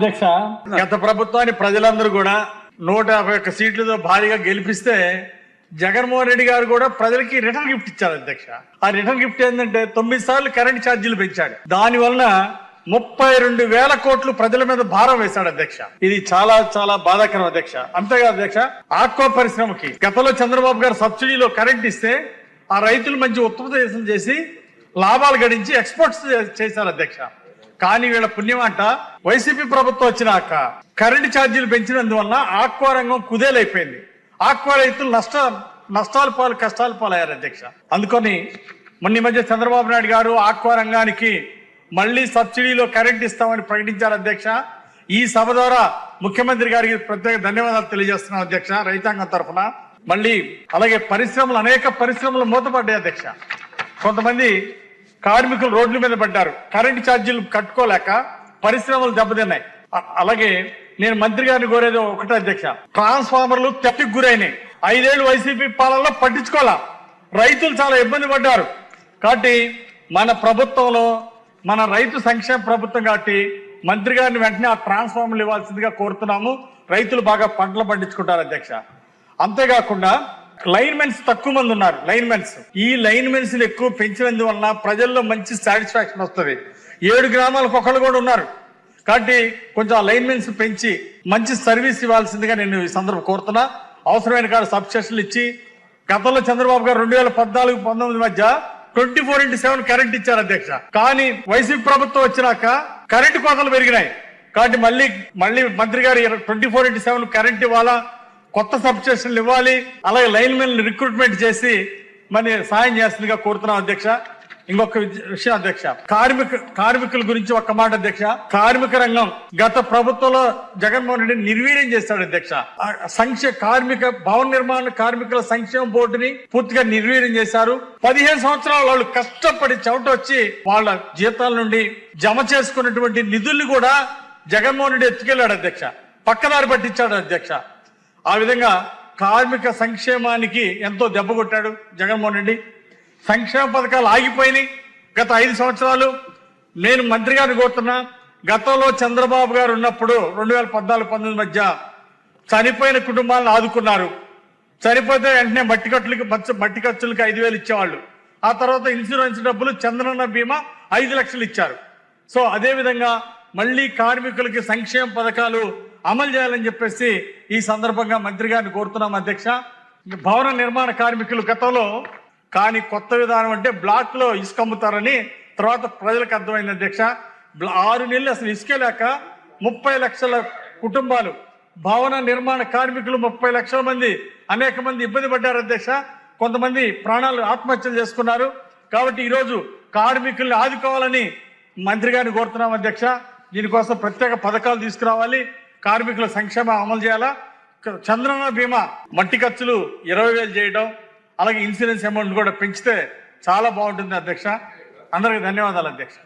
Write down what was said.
అధ్యక్ష. గత ప్రభుత్వాన్ని ప్రజలందరూ కూడా నూట యాభై ఒక్క సీట్లతో భారీగా గెలిపిస్తే జగన్మోహన్ రెడ్డి గారు కూడా ప్రజలకి రిటర్న్ గిఫ్ట్ ఇచ్చారు అధ్యక్ష. ఆ రిటర్న్ గిఫ్ట్ ఏంటంటే తొమ్మిది సార్లు కరెంట్ ఛార్జీలు పెంచాడు. దాని వలన ముప్పై రెండు వేల కోట్లు ప్రజల మీద భారం వేశాడు అధ్యక్ష. ఇది చాలా చాలా బాధాకరం అధ్యక్ష. అంతేకాదు అధ్యక్ష ఆక్వా పరిశ్రమకి గతంలో చంద్రబాబు గారు సబ్సిడీలో కరెంట్ ఇస్తే ఆ రైతులు మంచి ఉత్పత్తి చేసి లాభాలు గడించి ఎక్స్పోర్ట్స్ చేశారు అధ్యక్ష. కానీ వీళ్ళ పుణ్యం అంట. వైసీపీ ప్రభుత్వం వచ్చినాక కరెంటు ఛార్జీలు పెంచినందువల్ల ఆక్వా రంగం కుదేలైపోయింది. ఆక్వా రైతులు నష్ట నష్టాల పాలు కష్టాల పాలయ్యారు అధ్యక్ష. అందుకని మొన్న ఈ మధ్య చంద్రబాబు నాయుడు గారు ఆక్వా రంగానికి మళ్ళీ సబ్సిడీలో కరెంట్ ఇస్తామని ప్రకటించారు అధ్యక్ష. ఈ సభ ద్వారా ముఖ్యమంత్రి గారికి ప్రత్యేక ధన్యవాదాలు తెలియజేస్తున్నాం అధ్యక్ష రైతాంగం తరఫున. మళ్ళీ అలాగే పరిశ్రమలు అనేక పరిశ్రమలు మూతపడ్డాయి అధ్యక్ష. కొంతమంది కార్మికులు రోడ్ల మీద పడ్డారు. కరెంటు ఛార్జీలు కట్టుకోలేక పరిశ్రమలు దెబ్బతిన్నాయి. అలాగే నేను మంత్రి గారిని కోరేది ఒకటే అధ్యక్ష. ట్రాన్స్ఫార్మర్లు తెప్పికి గురైనాయి. ఐదేళ్ళు వైసీపీ పాలనలో పట్టించుకోవాలా? రైతులు చాలా ఇబ్బంది పడ్డారు. కాబట్టి మన ప్రభుత్వంలో మన రైతు సంక్షేమ ప్రభుత్వం కాబట్టి మంత్రి గారిని వెంటనే ఆ ట్రాన్స్ఫార్మర్లు ఇవ్వాల్సిందిగా కోరుతున్నాము. రైతులు బాగా పంటలు పండించుకుంటారు అధ్యక్ష. అంతేకాకుండా లైన్మెన్స్ తక్కువ మంది ఉన్నారు లైన్మెన్స్. ఈ లైన్మెన్స్ ఎక్కువ పెంచినందువలన ప్రజల్లో మంచి సాటిస్ఫాక్షన్ వస్తుంది. ఏడు గ్రామాలకు ఒకళ్ళు కూడా ఉన్నారు. కాబట్టి కొంచెం ఆ లైన్మెన్స్ పెంచి మంచి సర్వీస్ ఇవ్వాల్సిందిగా నేను ఈ సందర్భం కోరుతున్నా. అవసరమైన కాదు సబ్స్టేషన్లు ఇచ్చి గతంలో చంద్రబాబు గారు రెండు వేల పద్నాలుగు పంతొమ్మిది మధ్య twenty four into seven current ఇచ్చారు అధ్యక్ష. కానీ వైసీపీ ప్రభుత్వం వచ్చినాక కరెంటు కోతలు పెరిగినాయి. కాబట్టి మళ్ళీ మళ్ళీ మంత్రి గారు twenty four into seven current ఇవ్వాలా? కొత్త సబ్స్టేషన్లు ఇవ్వాలి అలాగే లైన్ మెన్ రిక్రూట్మెంట్ చేసి మరి సాయం చేస్తుందిగా కోరుతున్నాం అధ్యక్ష. ఇంకొక విషయం అధ్యక్ష. కార్మిక కార్మికుల గురించి ఒక్క మాట అధ్యక్ష. కార్మిక రంగం గత ప్రభుత్వంలో జగన్మోహన్ రెడ్డి నిర్వీర్యం చేశాడు అధ్యక్ష. సంక్షేమ కార్మిక భవన నిర్మాణ కార్మికుల సంక్షేమ బోర్డుని పూర్తిగా నిర్వీర్యం చేశారు. పదిహేను సంవత్సరాలు వాళ్ళు కష్టపడి చెమట వచ్చి వాళ్ళ జీతాల నుండి జమ చేసుకున్నటువంటి నిధుల్ని కూడా జగన్మోహన్ రెడ్డి ఎత్తుకెళ్ళాడు అధ్యక్ష. పక్కదారి పట్టించాడు అధ్యక్ష. ఆ విధంగా కార్మిక సంక్షేమానికి ఎంతో దెబ్బ కొట్టాడు జగన్మోహన్ రెడ్డి. సంక్షేమ పథకాలు ఆగిపోయినాయి గత ఐదు సంవత్సరాలు. నేను మంత్రి గారిని కోరుతున్నా గతంలో చంద్రబాబు గారు ఉన్నప్పుడు రెండు వేల పద్నాలుగు పంతొమ్మిది మధ్య చనిపోయిన కుటుంబాలను ఆదుకున్నారు. చనిపోతే వెంటనే మట్టి కట్టులకి మచ్చ- మట్టి ఖర్చులకి ఐదు వేలు ఇచ్చేవాళ్ళు. ఆ తర్వాత ఇన్సూరెన్స్ డబ్బులు చంద్రన్న బీమా ఐదు లక్షలు ఇచ్చారు. సో అదేవిధంగా మళ్ళీ కార్మికులకి సంక్షేమ పథకాలు అమలు చేయాలని చెప్పేసి ఈ సందర్భంగా మంత్రి గారిని కోరుతున్నాం అధ్యక్ష. భవన నిర్మాణ కార్మికులు గతంలో కానీ కొత్త విధానం అంటే బ్లాక్లో ఇసుక అమ్ముతారని తర్వాత ప్రజలకు అర్థమైంది అధ్యక్ష. బ్లా- ఆరు నెలలు అసలు ఇసుక లేక ముప్పై లక్షల కుటుంబాలు భవన నిర్మాణ కార్మికులు ముప్పై లక్షల మంది అనేక మంది ఇబ్బంది పడ్డారు అధ్యక్ష. కొంతమంది ప్రాణాలు ఆత్మహత్యలు చేసుకున్నారు. కాబట్టి ఈరోజు కార్మికుల్ని ఆదుకోవాలని మంత్రి గారిని కోరుతున్నాం అధ్యక్ష. దీనికోసం ప్రత్యేక పథకాలు తీసుకురావాలి. కార్మికుల సంక్షేమం అమలు చేయాలా? చంద్రన్న బీమా మట్టి ఖర్చులు ఇరవై వేలు చేయడం అలాగే ఇన్సూరెన్స్ అమౌంట్ కూడా పెంచితే చాలా బాగుంటుంది అధ్యక్ష. అందరికి ధన్యవాదాలు అధ్యక్ష.